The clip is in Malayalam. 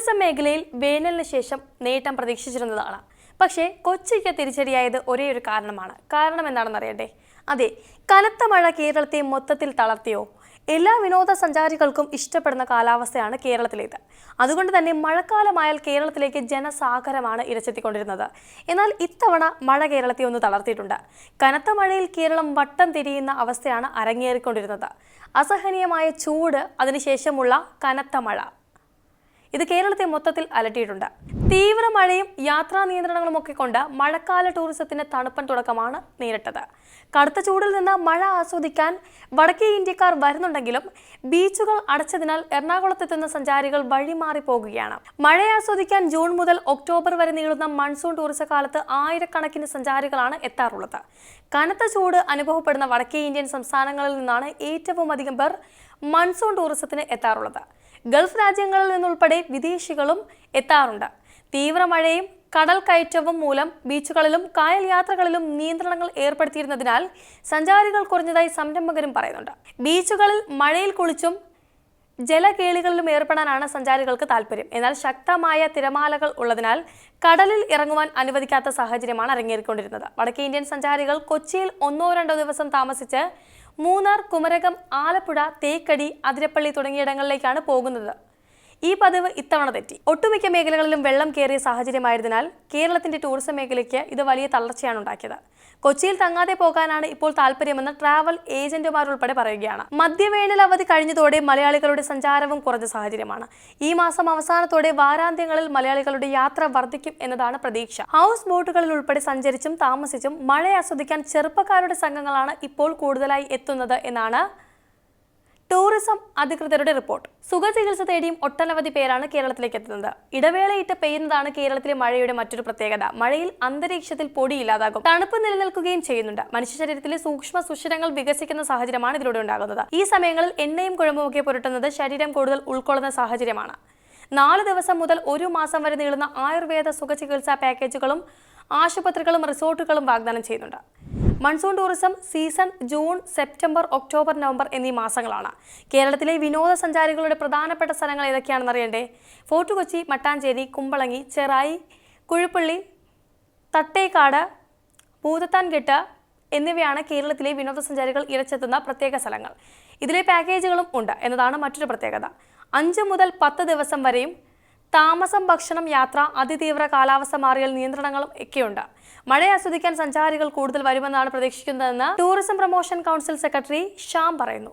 ടൂറിസം മേഖലയിൽ വേനലിന് ശേഷം നേട്ടം പ്രതീക്ഷിച്ചിരുന്നതാണ്. പക്ഷേ കൊച്ചിക്ക് തിരിച്ചടിയായത് ഒരേ ഒരു കാരണമാണ്. കാരണം എന്താണെന്ന് അതെ കനത്ത മഴ കേരളത്തെ മൊത്തത്തിൽ തളർത്തിയോ? എല്ലാ വിനോദസഞ്ചാരികൾക്കും ഇഷ്ടപ്പെടുന്ന കാലാവസ്ഥയാണ് കേരളത്തിലേത്. അതുകൊണ്ട് തന്നെ മഴക്കാലമായാൽ കേരളത്തിലേക്ക് ജനസാഗരമാണ് ഇരച്ചെത്തിക്കൊണ്ടിരുന്നത്. എന്നാൽ ഇത്തവണ മഴ കേരളത്തെ ഒന്ന് തളർത്തിയിട്ടുണ്ട്. കനത്ത മഴയിൽ കേരളം വട്ടം തിരിയുന്ന അവസ്ഥയാണ് അരങ്ങേറിക്കൊണ്ടിരുന്നത്. അസഹനീയമായ ചൂട് അതിനുശേഷമുള്ള കനത്ത മഴ. ഇത് കേരളത്തെ മൊത്തത്തിൽ അലട്ടിയിട്ടുണ്ട്. തീവ്ര മഴയും യാത്രാ നിയന്ത്രണങ്ങളും ഒക്കെ കൊണ്ട് മഴക്കാല ടൂറിസത്തിന് തണുപ്പൻ തുടക്കമാണ് നേരിട്ടത്. കടുത്ത ചൂടിൽ നിന്ന് മഴ ആസ്വദിക്കാൻ വടക്കേ ഇന്ത്യക്കാർ വരുന്നുണ്ടെങ്കിലും ബീച്ചുകൾ അടച്ചതിനാൽ എറണാകുളത്തെത്തുന്ന സഞ്ചാരികൾ വഴിമാറി പോകുകയാണ് മഴ ആസ്വദിക്കാൻ ജൂൺ മുതൽ ഒക്ടോബർ വരെ നീളുന്ന മൺസൂൺ ടൂറിസ കാലത്ത് ആയിരക്കണക്കിന് സഞ്ചാരികളാണ് എത്താറുള്ളത്. കനത്ത ചൂട് അനുഭവപ്പെടുന്ന വടക്കേ ഇന്ത്യൻ സംസ്ഥാനങ്ങളിൽ നിന്നാണ് ഏറ്റവും അധികം പേർ മൺസൂൺ ടൂറിസത്തിന് എത്താറുള്ളത്. ഗൾഫ് രാജ്യങ്ങളിൽ നിന്നുൾപ്പെടെ വിദേശികളും എത്താറുണ്ട്. തീവ്രമഴയും കടൽ കയറ്റവും മൂലം ബീച്ചുകളിലും കായൽ യാത്രകളിലും നിയന്ത്രണങ്ങൾ ഏർപ്പെടുത്തിയിരുന്നതിനാൽ സഞ്ചാരികൾ കുറഞ്ഞതായി സംരംഭകരും പറയുന്നുണ്ട്. ബീച്ചുകളിൽ മഴയിൽ കുളിച്ചും ജലകേളികളിലും ഏർപ്പെടാനാണ് സഞ്ചാരികൾക്ക് താല്പര്യം എന്നാൽ ശക്തമായ തിരമാലകൾ ഉള്ളതിനാൽ കടലിൽ ഇറങ്ങുവാൻ അനുവദിക്കാത്ത സാഹചര്യമാണ് അരങ്ങേറിക്കൊണ്ടിരുന്നത്. വടക്കേ ഇന്ത്യൻ സഞ്ചാരികൾ കൊച്ചിയിൽ ഒന്നോ രണ്ടോ ദിവസം താമസിച്ച് മൂന്നാർ കുമരകം ആലപ്പുഴ തേക്കടി അതിരപ്പള്ളി തുടങ്ങിയിടങ്ങളിലേക്കാണ് പോകുന്നത്. ഈ പതിവ് ഇത്തവണ തെറ്റി. ഒട്ടുമിക്ക മേഖലകളിലും വെള്ളം കയറിയ സാഹചര്യമായതിനാൽ കേരളത്തിന്റെ ടൂറിസം മേഖലയ്ക്ക് ഇത് വലിയ തളർച്ചയാണ് ഉണ്ടാക്കിയത്. കൊച്ചിയിൽ തങ്ങാതെ പോകാനാണ് ഇപ്പോൾ താല്പര്യമെന്ന് ട്രാവൽ ഏജന്റുമാരുൾപ്പെടെ പറയുകയാണ്. മധ്യവേനൽ അവധി കഴിഞ്ഞതോടെ മലയാളികളുടെ സഞ്ചാരവും കുറഞ്ഞ സാഹചര്യമാണ്. ഈ മാസം അവസാനത്തോടെ വാരാന്ത്യങ്ങളിൽ മലയാളികളുടെ യാത്ര വർദ്ധിക്കും എന്നതാണ് പ്രതീക്ഷ. ഹൗസ് ബോട്ടുകളിൽ ഉൾപ്പെടെ സഞ്ചരിച്ചും താമസിച്ചും മഴ ആസ്വദിക്കാൻ ചെറുപ്പക്കാരുടെ സംഘങ്ങളാണ് ഇപ്പോൾ കൂടുതലായി എത്തുന്നത് എന്നാണ് ടൂറിസം അധികൃതരുടെ റിപ്പോർട്ട്. സുഖചികിത്സ തേടിയും ഒട്ടനവധി പേരാണ് കേരളത്തിലേക്ക് എത്തുന്നത്. ഇടവേളയിട്ട് പെയ്യുന്നതാണ് കേരളത്തിലെ മഴയുടെ മറ്റൊരു പ്രത്യേകത. മഴയിൽ അന്തരീക്ഷത്തിൽ പൊടി ഇല്ലാതാകും. തണുപ്പ് നിലനിൽക്കുകയും ചെയ്യുന്നുണ്ട്. മനുഷ്യ ശരീരത്തിലെ സൂക്ഷ്മ സുഷിരങ്ങൾ വികസിക്കുന്ന സാഹചര്യമാണ് ഇതിലൂടെ ഉണ്ടാകുന്നത്. ഈ സമയങ്ങളിൽ എണ്ണയും കുഴമ്പും ഒക്കെ പുരട്ടുന്നത് ശരീരം കൂടുതൽ ഉൾക്കൊള്ളുന്ന സാഹചര്യമാണ്. നാല് ദിവസം മുതൽ ഒരു മാസം വരെ നീളുന്ന ആയുർവേദ സുഖചികിത്സാ പാക്കേജുകളും ആശുപത്രികളും റിസോർട്ടുകളും വാഗ്ദാനം ചെയ്യുന്നുണ്ട്. Monsoon tourism season June September October November എന്നീ മാസങ്ങളാണ്. കേരളത്തിലെ വിനോദസഞ്ചാരികളുടെ പ്രധാനപ്പെട്ട സ്ഥലങ്ങൾ ഏതൊക്കെയാണെന്ന് അറിയണ്ടേ? ഫോർട്ട് കൊച്ചി മട്ടാഞ്ചേരി കുമ്പളങ്ങി ചെറായി കുഴിപ്പള്ളി തട്ടേക്കാട് ഭൂതത്താൻകെട്ട് എന്നിവയാണ് കേരളത്തിലെ വിനോദസഞ്ചാരികൾ ഇരച്ചെത്തുന്ന പ്രത്യേക സ്ഥലങ്ങൾ. ഇതിലെ പാക്കേജുകളും ഉണ്ട് എന്നതാണ് മറ്റൊരു പ്രത്യേകത. അഞ്ച് മുതൽ പത്ത് ദിവസം വരെയും താമസം ഭക്ഷണം യാത്ര അതിതീവ്ര കാലാവസ്ഥ മാറിയൽ നിയന്ത്രണങ്ങളും ഒക്കെയുണ്ട്. മഴ ആസ്വദിക്കാൻ സഞ്ചാരികൾ കൂടുതൽ വരുമെന്നാണ് പ്രതീക്ഷിക്കുന്നതെന്ന് tourism promotion council secretary Shyam പറയുന്നു.